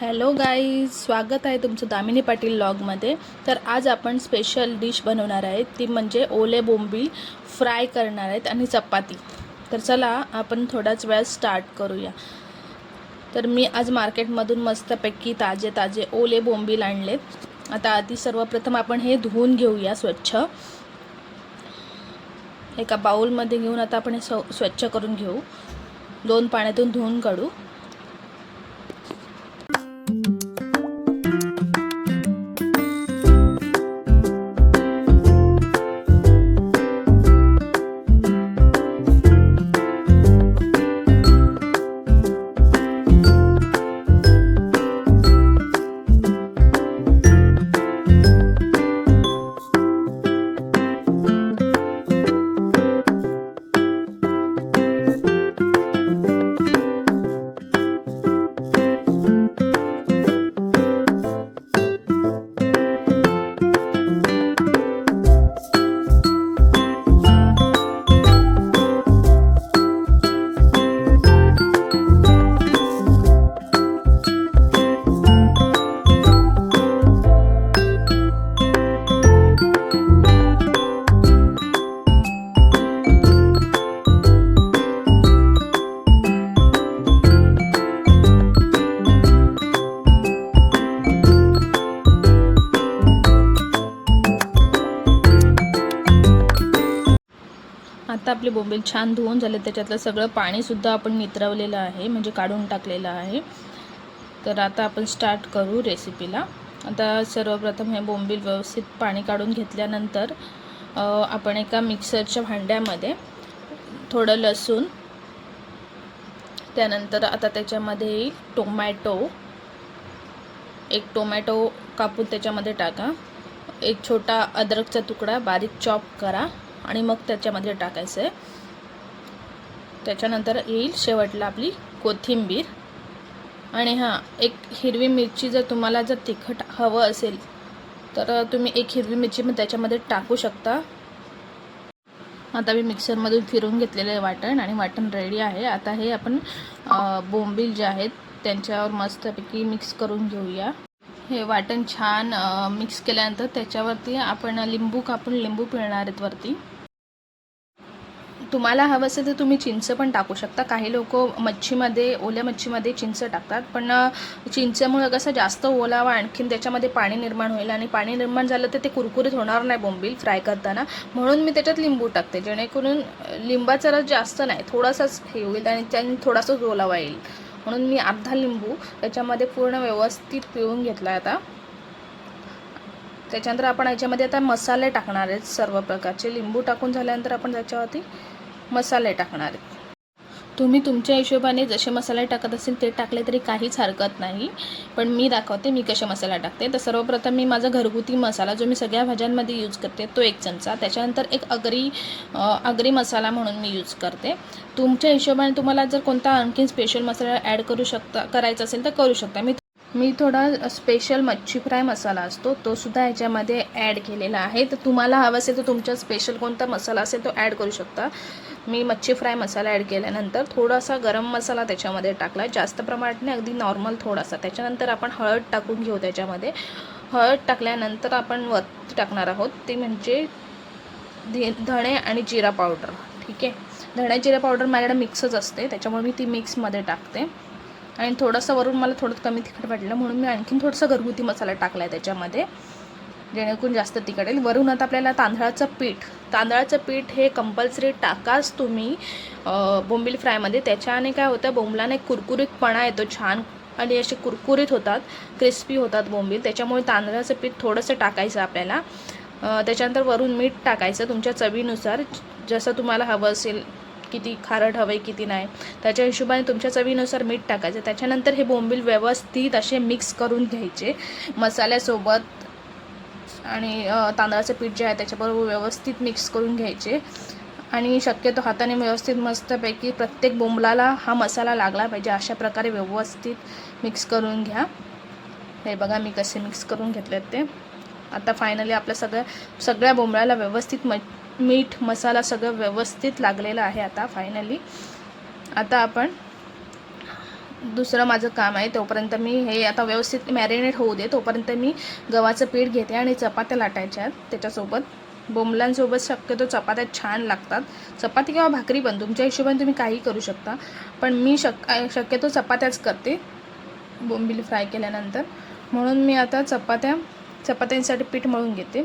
Hello guys स्वागत आहे तुमचं दामिनी पाटील लॉगमध्ये. तर आज आपण स्पेशल डिश बनवणार आहे ती म्हणजे ओले बोंबील फ्राय करणार आहेत आणि चपाती. तर चला आपण थोड्याच वेळात स्टार्ट करूया. तर मी आज मार्केटमधून मस्तपैकी ताजे ताजे ओले बोंबील आणलेत आता आधी सर्वप्रथम आपण हे धुवून घेऊया स्वच्छ. एका बाउलमध्ये घेऊन आता आपण हे स्व स्वच्छ करून घेऊ. दोन पाण्यातून धुवून काढू. आता छान धुवून झाले त्याच्यातलं सगळं पाणीसुद्धा आपण नितरवलेलं आहे म्हणजे काढून टाकलेलं आहे. तर आता आपण स्टार्ट करू रेसिपीला आता सर्वप्रथम हे बोंबील व्यवस्थित पाणी काढून घेतल्यानंतर आपण एका मिक्सरच्या भांड्यामध्ये थोडं लसूण त्यानंतर आता त्याच्यामध्ये टोमॅटो एक टोमॅटो कापून त्याच्यामध्ये टाका. एक छोटा अद्रकचा तुकडा बारीक चॉप करा आणि मग त्याच्यामध्ये टाकायचं आहे त्याच्यानंतर येईल शेवटला आपली कोथिंबीर. आणि हां एक हिरवी मिरची जर तुम्हाला जर तिखट हवं असेल तर तुम्ही एक हिरवी मिरची पण त्याच्यामध्ये टाकू शकता. आता मी मिक्सरमधून फिरून घेतलेलं आहे वाटण आणि वाटण रेडी आहे. आता हे आपण बोंबील जे आहेत त्यांच्यावर मस्तपैकी मिक्स करून घेऊया. हे वाटण छान मिक्स केल्यानंतर त्याच्यावरती आपण लिंबू कापून लिंबू पिळणार आहेत वरती. तुम्हाला हवं असेल तर तुम्ही चिंच पण टाकू शकता. काही लोक मच्छीमध्ये ओल्या मच्छीमध्ये चिंच टाकतात. पण चिंचमुळं कसं जास्त ओलावा आणखीन त्याच्यामध्ये पाणी निर्माण होईल आणि पाणी निर्माण झालं तर ते कुरकुरीत होणार नाही बोंबील फ्राय करताना. म्हणून मी त्याच्यात लिंबू टाकते. जेणेकरून लिंबाचा रस जास्त नाही थोडासाच हे होईल आणि त्याने थोडासाच ओलावा येईल. म्हणून मी अर्धा लिंबू त्याच्यामध्ये पूर्ण व्यवस्थित पिळून घेतला आता. त्याच्यानंतर आपण याच्यामध्ये आता मसाले टाकणार आहेत सर्व प्रकारचे. लिंबू टाकून झाल्यानंतर आपण त्याच्यावरती मसाले टाकणार. आहेत तुम्ही तुमच्या हिशोबाने जसे मसाले टाकत असेल ते टाकले तरी काहीच हरकत नाही. पण मी दाखवते मी कसे मसाला टाकते. तर सर्वप्रथम मी माझा घरगुती मसाला जो मी सगळ्या भाज्यांमध्ये यूज करते तो एक चमचा. त्याच्यानंतर एक अगरी अग्री अगरी मसाला म्हणून मी यूज करते. तुमच्या हिशोबाने तुम्हाला जर कोणता आणखीन स्पेशल मसाला ॲड करू शकता करायचा असेल तर करू शकता. मी मी थोडा स्पेशल मच्छी फ्राय मसाला असतो तो सुद्धा ह्याच्यामध्ये ॲड केलेला आहे. तर तुम्हाला हवं असेल तर तुमचा स्पेशल कोणता मसाला असेल तो ॲड करू शकता. मी मच्छी फ्राय मसाला ॲड केल्यानंतर थोडासा गरम मसाला त्याच्यामध्ये टाकला. जास्त प्रमाणात नाही अगदी नॉर्मल थोडासा. त्याच्यानंतर आपण हळद टाकून घेऊ त्याच्यामध्ये. हळद टाकल्यानंतर आपण वरती टाकणार आहोत. ते म्हणजे धे धणे आणि जिरा पावडर. ठीक आहे? धणे जिरा पावडर माझ्याकडे मिक्सच असते. त्याच्यामुळे मी ती मिक्समध्ये टाकते. आणि थोडंसं वरून मला थोडं कमी तिखट वाटलं म्हणून मी आणखीन थोडंसं घरगुती मसाला टाकला आहे त्याच्यामध्ये जेणेकरून जास्त तिखट येईल. वरून आता आपल्याला तांदळाचं पीठ तांदळाचं पीठ हे कंपल्सरी टाकाच तुम्ही बोंबील फ्रायमध्ये. त्याच्याने काय होतं बोंबलाने कुरकुरीतपणा येतो छान आणि असे कुरकुरीत होतात क्रिस्पी होतात बोंबील. त्याच्यामुळे तांदळाचं पीठ थोडंसं टाकायचं आपल्याला. त्याच्यानंतर वरून मीठ टाकायचं तुमच्या चवीनुसार. जसं तुम्हाला हवं असेल किती खारट हवं आहे किती नाही. त्याच्या हिशोबाने तुमच्या चवीनुसार मीठ टाकायचं. त्याच्यानंतर हे बोंबील व्यवस्थित असे मिक्स करून घ्यायचे. मसाल्यासोबत आणि तांदळाचं पीठ जे आहे त्याच्याबरोबर व्यवस्थित मिक्स करून घ्यायचे. आणि शक्यतो हाताने व्यवस्थित मस्तपैकी प्रत्येक बोंबलाला हा मसाला लागला पाहिजे. अशा प्रकारे व्यवस्थित मिक्स करून घ्या. हे बघा मी कसे मिक्स करून घेतलेत ते. आता फायनली आपल्या सगळ्या सगळ्या बोंबळाला व्यवस्थित म मीठ मसाला सगळं व्यवस्थित लागलेलं आहे आता फायनली आता आपण दुसरं माझं काम आहे तोपर्यंत मी हे आता व्यवस्थित मॅरिनेट होऊ दे तोपर्यंत मी गव्हाचं पीठ घेते आणि चपात्या लाटायच्या आहेत त्याच्यासोबत. बोंबलांसोबत शक्यतो चपात्या छान लागतात. चपाती किंवा भाकरी पण तुमच्या हिशोबाने तुम्ही काही करू शकता. पण मी शक शक्यतो चपात्याच करते बोंबिल फ्राय केल्यानंतर. म्हणून मी आता चपात्या चपात्यांसाठी पीठ मळून घेते.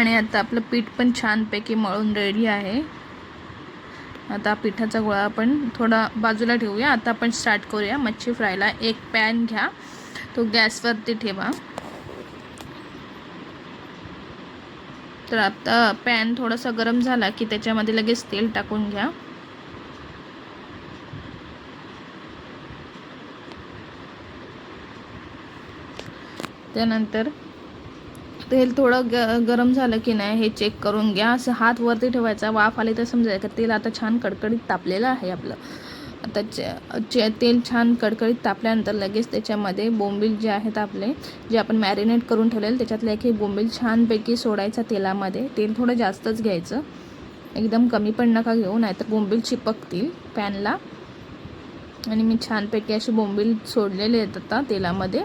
आणि आता आपलं पीठ पण छानपैकी मळून रेडी आहे. आता पिठाचा गोळा आपण थोडा बाजूला ठेवूया. आता आपण स्टार्ट करूया. मच्छी फ्रायला एक पॅन घ्या. तो गॅसवरती ठेवा. तर आता पॅन थोडासा गरम झाला की त्याच्यामध्ये लगेच तेल टाकून घ्या. त्यानंतर तेल थोडं ग गरम झालं की नाही हे चेक करून घ्या. असं हात वरती ठेवायचा वाफ आली तर समजायचं का? तेल आता छान कडकडीत तापलेलं आहे आपलं. आता चे तेल छान कडकडीत तापल्यानंतर लगेच त्याच्यामध्ये बोंबील जे आहेत आपले जे आपण मॅरिनेट करून ठेवलेले त्याच्यातलं एक हे बोंबील छानपैकी सोडायचा तेलामध्ये. तेल थोडं जास्तच घ्यायचं. एकदम कमी पण नका घेऊ नाहीतर बोंबील चिपकतील पॅनला. आणि मी छानपैकी असे बोंबील सोडलेले आहेत आता तेलामध्ये.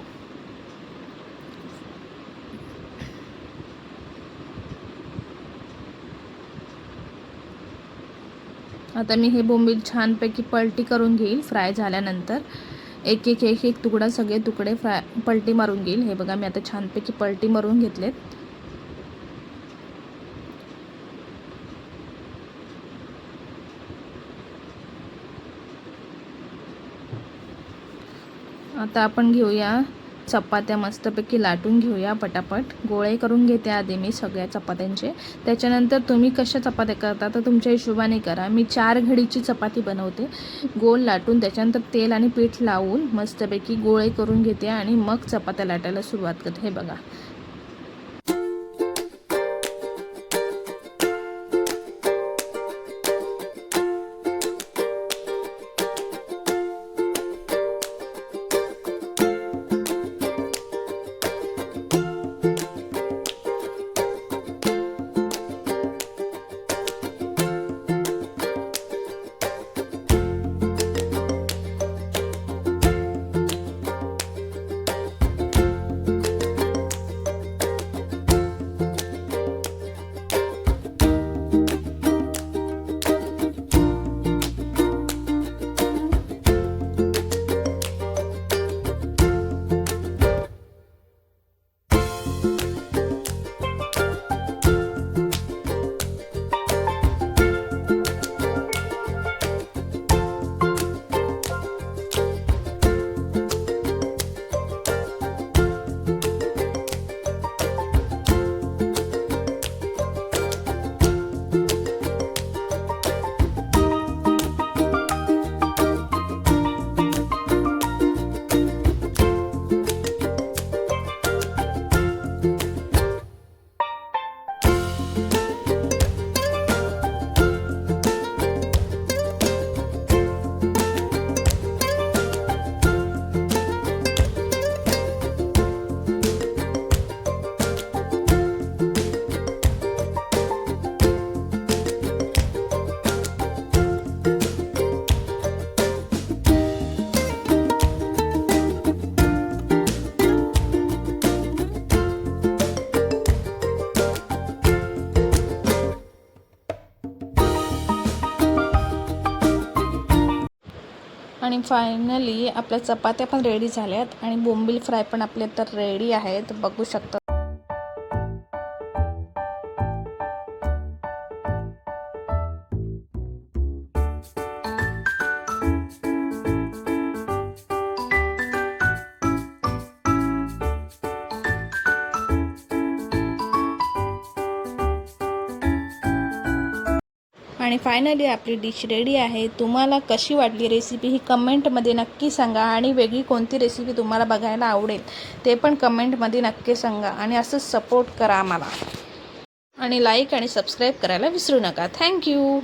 आता मी हे बोंबील छानपैकी पलटी करून घेईल फ्राय झाल्यानंतर. एक एक एक एक तुकडा सगळे तुकडे फ्राय पलटी मारून घेईल. हे बघा मी आता छानपैकी पलटी मारून घेतलेत. आता आपण घेऊया चपात्या मस्तपैकी लाटून घेऊया पटापट. गोळे करून घेते आधी मी सगळ्या चपात्यांचे. त्याच्यानंतर तुम्ही कशा चपात्या करता तर तुमच्या हिशोबाने करा. मी चार घडीची चपाती बनवते. गोल लाटून त्याच्यानंतर तेल आणि पीठ लावून मस्तपैकी गोळे करून घेते आणि मग चपात्या लाटायला सुरुवात करते. हे बघा. Bye. फायनली आपल्या चपात्या पण रेडी झाल्यात आणि बोंबील फ्राय पण आपले तर रेडी आहेत. बघू शकता आणि फायनली आपली डिश रेडी आहे. तुम्हाला कशी वाटली रेसिपी ही कमेंटमध्ये नक्की सांगा आणि वेगळी कोणती रेसिपी तुम्हाला बघायला आवडेल ते पण कमेंटमध्ये नक्की सांगा आणि असंच सपोर्ट करा आम्हाला. आणि लाईक आणि सबस्क्राईब करायला विसरू नका. थँक्यू